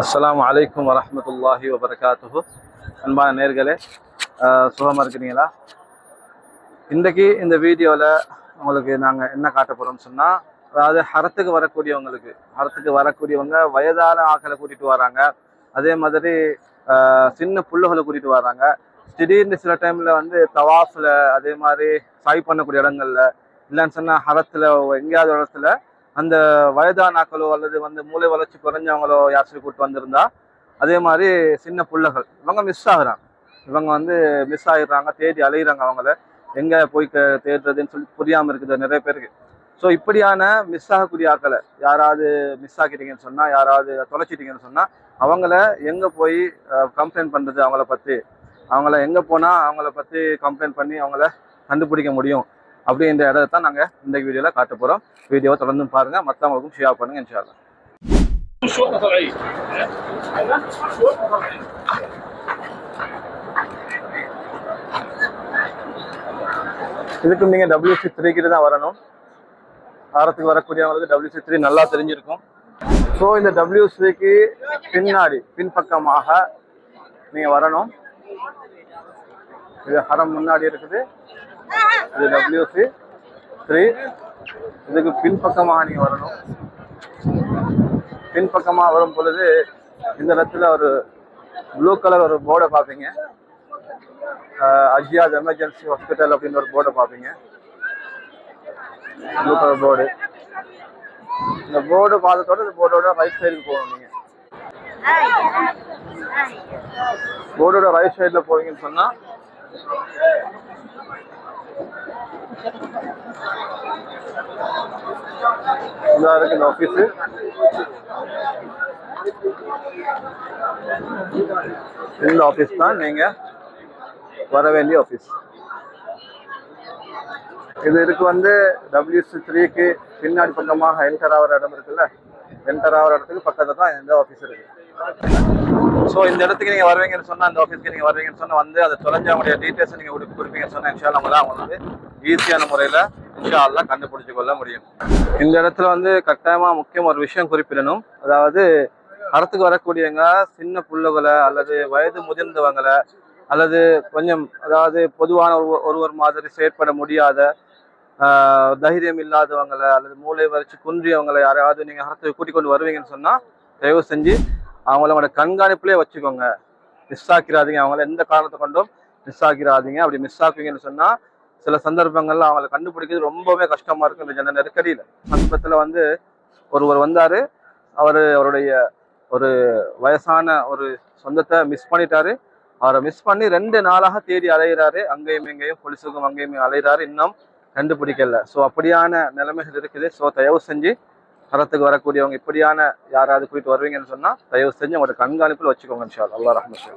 அஸ்லாம் அலைக்கும் வரமத்துல்லாஹி வபரகாத்துஹு. அன்பான நேர்களே சுகமாக இருக்கிறீங்களா? இன்றைக்கி இந்த வீடியோவில் உங்களுக்கு நாங்கள் என்ன காட்ட போகிறோம்னு சொன்னால் அதாவது ஹரத்துக்கு வரக்கூடியவங்களுக்கு ஹரத்துக்கு வரக்கூடியவங்க வயதான ஆக்களை கூட்டிகிட்டு வராங்க. அதே மாதிரி சின்ன புல்லுகளை கூட்டிகிட்டு வராங்க. திடீர்னு சில டைமில் வந்து தவாஃபில் அதே மாதிரி சாய் பண்ணக்கூடிய இடங்களில் இல்லைன்னு சொன்னால் ஹரத்தில் எங்கேயாவது ஒரு இடத்துல அந்த வயதானாக்களோ அல்லது வந்து மூளை வளர்ச்சி குறைஞ்சவங்களோ யாசிரி கூட்டு வந்திருந்தா அதே மாதிரி சின்ன பிள்ளைகள் இவங்க மிஸ் ஆகுறாங்க. இவங்க வந்து மிஸ் ஆகிடுறாங்க தேடி அலையிறாங்க அவங்கள. எங்கே போய் தேடுறதுன்னு சொல்லி புரியாமல் இருக்குது நிறைய பேருக்கு. ஸோ இப்படியான மிஸ் ஆகக்கூடிய ஆக்களை யாராவது மிஸ் ஆக்கிட்டீங்கன்னு சொன்னால் யாராவது தொலைச்சிட்டீங்கன்னு சொன்னால் அவங்கள எங்கே போய் கம்ப்ளைண்ட் பண்ணுறது அவங்கள பற்றி அவங்கள எங்கே போனால் அவங்கள பற்றி கம்ப்ளைண்ட் பண்ணி அவங்கள கண்டுபிடிக்க முடியும்? அப்படின்ற இடத்த தான் நாங்கள் இந்த வீடியோவில் காட்ட போகிறோம் வீடியோவை தொடர்ந்து பாருங்கள் மற்றவங்களுக்கும் ஷேர் பண்ணுங்கள் இன்ஷால்லா இதுக்கு நீங்கள் டபிள்யூசி த்ரீக்கு தான் வரணும். வாரத்துக்கு வரக்கூடியவங்களுக்கு டபிள்யூசி த்ரீ நல்லா தெரிஞ்சிருக்கும். ஸோ இந்த டபிள்யூசிக்கு பின்னாடி பின்பக்கமாக நீங்கள் வரணும். இது ஹரம் முன்னாடி இருக்குது. இது டபிள்யூசி த்ரீ இதுக்கு பின்பக்கமாக நீங்க வரணும். பின்பக்கமாக வரும் பொழுது இந்த இடத்துல ஒரு ப்ளூ கலர் ஒரு போர்டை பார்ப்பீங்க. அஜியாத் எமர்ஜென்சி ஹாஸ்பிட்டல் அப்படின்னு ஒரு போர்டை பார்ப்பீங்க. ப்ளூ கலர் போர்டு இந்த போர்டு பார்த்ததோட இந்த போர்டோட ரைட் சைடுக்கு போகணும் நீங்க. போர்டோட ரைட் சைடுல போறீங்கன்னு சொன்னா இதா இருக்கு இந்த ஆஃபீஸு இந்த ஆஃபீஸ் தான் நீங்க வர வேண்டிய ஆஃபீஸ் இது இதுக்கு வந்து டபிள்யூசி த்ரீக்கு பின்னாடி பக்கமாக என்டர் ஆகிற இடம் இருக்குல்ல என்டர் ஆகிற இடத்துக்கு பக்கத்தில் தான் இந்த ஆஃபீஸ் இருக்கு. ஸோ இந்த இடத்துக்கு நீங்கள் வருவீங்கன்னு சொன்னால் அந்த ஆஃபீஸ்க்கு நீங்கள் வருவீங்கன்னு சொன்னால் வந்து அதை தொலைஞ்சவங்களுடைய டீட்டெயில்ஸ் நீங்கள் கொடுத்து கொடுப்பீங்கன்னு சொன்னா இன்ஷா தான் அவங்க வந்து ஈஸியான முறையில் இன்ஷா கண்டுபிடிச்சு கொள்ள முடியும். இந்த இடத்துல வந்து கட்டாயமா முக்கியம் ஒரு விஷயம் குறிப்பிடணும். அதாவது அறத்துக்கு வரக்கூடியவங்க சின்ன புள்ளுகளை அல்லது வயது முதிர்ந்தவங்களை அல்லது கொஞ்சம் அதாவது பொதுவான ஒரு- ஒருவர் மாதிரி செயற்பட முடியாத ஆஹ், தைரியம் இல்லாதவங்களை அல்லது மூளை வரைச்சு குன்றியவங்களை யாரையாவது நீங்க அறத்துக்கு கூட்டிக் கொண்டு வருவீங்கன்னு சொன்னா தயவு செஞ்சு அவங்களோட கண்காணிப்புலேயே வச்சுக்கோங்க. மிஸ் ஆக்கிடாதீங்க அவங்கள எந்த காரணத்தை கொண்டும் மிஸ் ஆக்கிடாதீங்க அப்படி மிஸ் ஆக்குவீங்கன்னு சொன்னா சில சந்தர்ப்பங்கள்ல அவங்கள கண்டுபிடிக்கிறது ரொம்பவே கஷ்டமா இருக்கும் இந்த ஜன நெருக்கடியில. சமீபத்துல வந்து ஒருவர் வந்தாரு. அவரு அவருடைய ஒரு வயசான ஒரு சொந்தத்தை மிஸ் பண்ணிட்டாரு. அவரை மிஸ் பண்ணி ரெண்டு நாளாக தேடி அலைகிறாரு அங்கேயும் இங்கேயும் போலீஸுக்கும் அங்கேயும் அலைகிறாரு இன்னும் கண்டுபிடிக்கல. ஸோ அப்படியான நிலைமைகள் இருக்குது. ஸோ தயவு செஞ்சு தரத்துக்கு வரக்கூடியவங்க இப்படியான யாராவது கூட்டிட்டு வருவீங்கன்னு சொன்னா தயவு செஞ்சு உங்களோட கண்காணிப்பில் வச்சுக்கோங்க இன்ஷா அல்லா ரஹ்மத்.